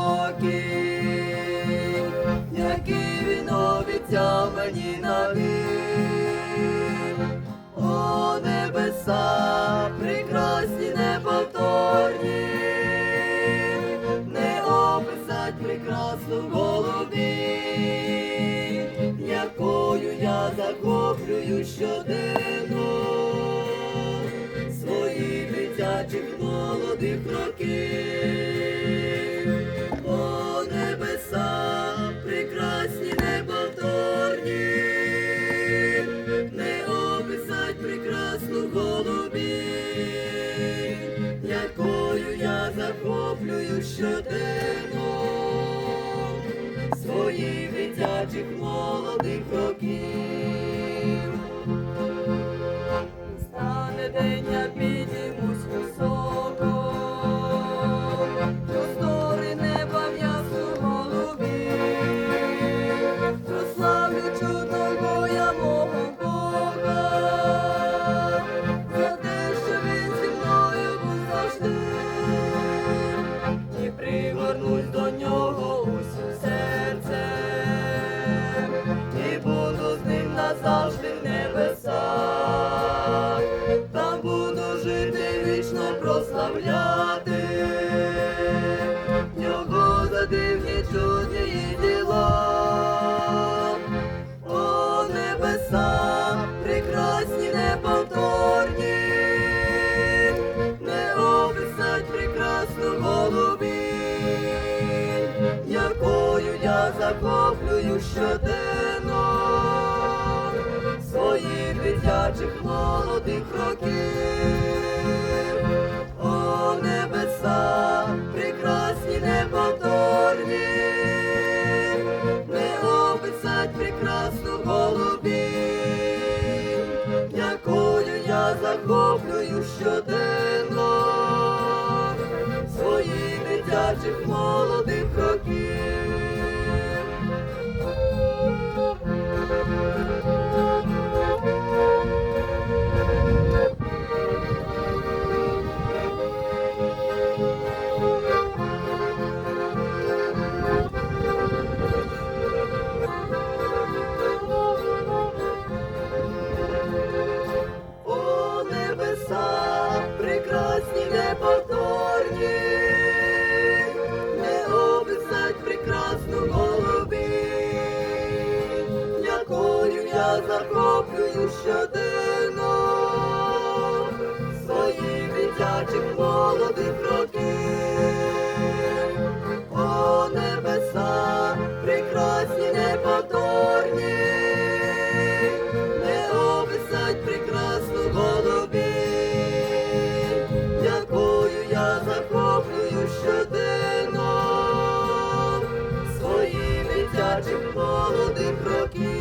спокій, він обіцяв мені на вік. О, небеса, прекрасні, неповторні, не описать прекрасну голубі, якою я захоплюю щоденно своїх дитячих молодих років. Голубі, якою я захоплюю щоденно своїх дитячих молодих років. Стане день, я захоплюю щоденно своїх дитячих молодих років. О, небеса, прекрасні, неповторні, не описать прекрасну голубі, якою я захоплюю щоденно своїх дитячих молодих років. Захоплюю щоденно своїх дитячих молодих років. О, небеса, прекрасні, неповторні, не описать прекрасну голубі, якою я захоплюю щоденно своїх дитячих молодих років.